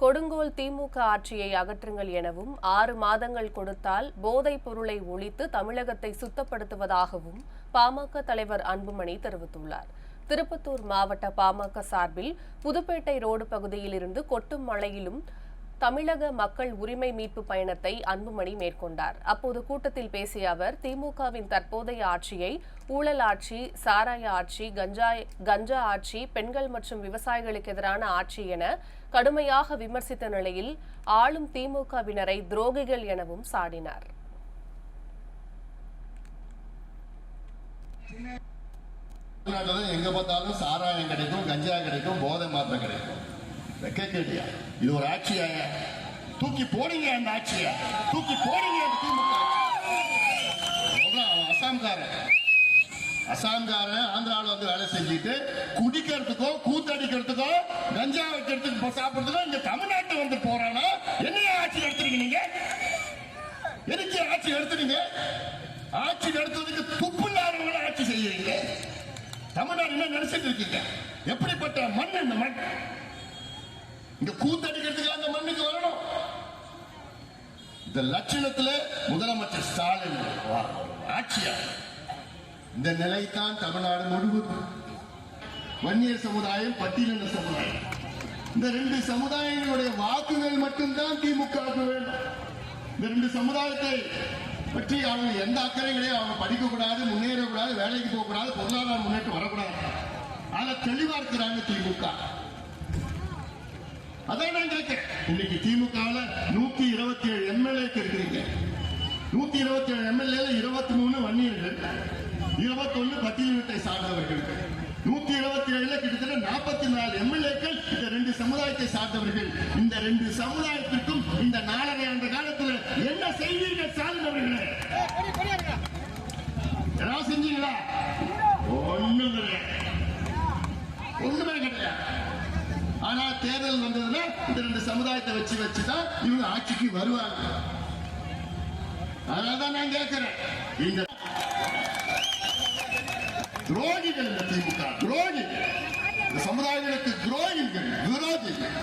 கொடுங்கோல் திமுக ஆட்சியை அகற்றுங்கள் எனவும் ஆறு மாதங்கள் கொடுத்தால் போதைப் பொருளை ஒழித்து தமிழகத்தை சுத்தப்படுத்துவதாகவும் பாமக தலைவர் அன்புமணி தெரிவித்துள்ளார். திருப்பத்தூர் மாவட்ட பாமக சார்பில் புதுப்பேட்டை ரோடு பகுதியில் இருந்து கொட்டும் மழையிலும் தமிழக மக்கள் உரிமை மீட்பு பயணத்தை அன்புமணி மேற்கொண்டார். அப்போது கூட்டத்தில் பேசிய அவர் திமுகவின் தற்போதைய ஆட்சியை ஊழல் ஆட்சி சாராய ஆட்சி கஞ்சா கஞ்சா ஆட்சி பெண்கள் மற்றும் விவசாயிகளுக்கு எதிரான ஆட்சி என கடுமையாக விமர்சித்த நிலையில் ஆளும் திமுகவினரை துரோகிகள் எனவும் சாடினார். எங்க பார்த்தாலும் சாராயம் கிடைக்கும் கஞ்சா கிடைக்கும் போதை மாத்திரம் கிடைக்கும். வெக்க கேட்டியா இது ஒரு ஆட்சியா? தூக்கி போடுங்க அந்த ஆட்சிய. தூக்கி போடுங்க அந்த திமுக அசாம்காரன். அசாம்காரன் ஆந்திராவில் வந்து வேலை செஞ்சுட்டு குடிக்கிறதுக்கோ கூத்தடிக்கிறதுக்கோ கஞ்சா வைக்கிறதுக்கு இப்ப சாப்பிடுறதுக்கோ இங்கே தமிழ்நாட்டு வந்து போறானா? என்ன ஆட்சி நடத்துறீங்க நீங்க? எதுக்கு ஆட்சி நடத்துறீங்க? ஆட்சி நடத்துறதுக்கு துப்பு இல்லாதவங்களை ஆட்சி செய்யறீங்க? தமிழ்நாடு என்ன நினைச்சிட்டு இருக்கீங்க? எப்படிப்பட்ட மண் இந்த மண்? இங்க கூத்தடிக்கிறதுக்கு அந்த மண்ணுக்கு வரணும். இந்த லட்சணத்துல முதலமைச்சர் ஸ்டாலின் வா- ஆட்சியா இந்த நிலைத்தான் தமிழ்நாடு முழுவதும். வன்னியர் சமுதாயம் பட்டியலின சமுதாயம். இந்த ரெண்டு சமுதாயங்களுடைய வாக்குகள் மட்டும்தான் திமுக வேண்டும். இந்த ரெண்டு சமுதாயத்தை பற்றி அவங்க எந்த அக்கறைகளையும் கிடையாது அவங்க படிக்கக்கூடாது முன்னேறக்கூடாது வேலைக்கு போகக்கூடாது பொருளாதார முன்னேற்றம் வரக்கூடாது. ஆனா தெளிவா இருக்கிறாங்க திமுக. அதான் நான் கேட்கிறேன் இன்னைக்கு திமுகவில் நூத்தி இருபத்தி ஏழு எம்எல்ஏக்கு இருக்கிறீங்க. நூத்தி இருபத்தி ஏழு எம்எல்ஏ இருபத்தி மூணு வன்னியர்கள் இருபத்தி ஒண்ணு பட்டியலினத்தை சார்ந்தவர்கள். நூத்தி இருபத்தி ஏழுல கிட்டத்தட்ட நாற்பத்தி நாலு எம்எல்ஏக்கள் இந்த ரெண்டு சமுதாயத்தை சார்ந்தவர்கள். இந்த ரெண்டு சமுதாயத்திற்கும் இந்த நாலரை ஆண்டு காலத்துல என்ன செய்வீர்கள் சார்ந்தவர்களே? ஏதாவது செஞ்சீங்களா? ஒண்ணும் கிடையாது ஒண்ணுமே கிடையாது ஆனா தேர்தல் வந்ததுன்னா இந்த ரெண்டு சமுதாயத்தை வச்சு வச்சுதான் இவங்க ஆட்சிக்கு வருவாங்க. அதனாலதான் நான் கேட்கிறேன் இந்த துரோகிகள் இந்த திமுக துரோகிகள். இந்த சமுதாயங்களுக்கு துரோகிகள் விரோதிகள்.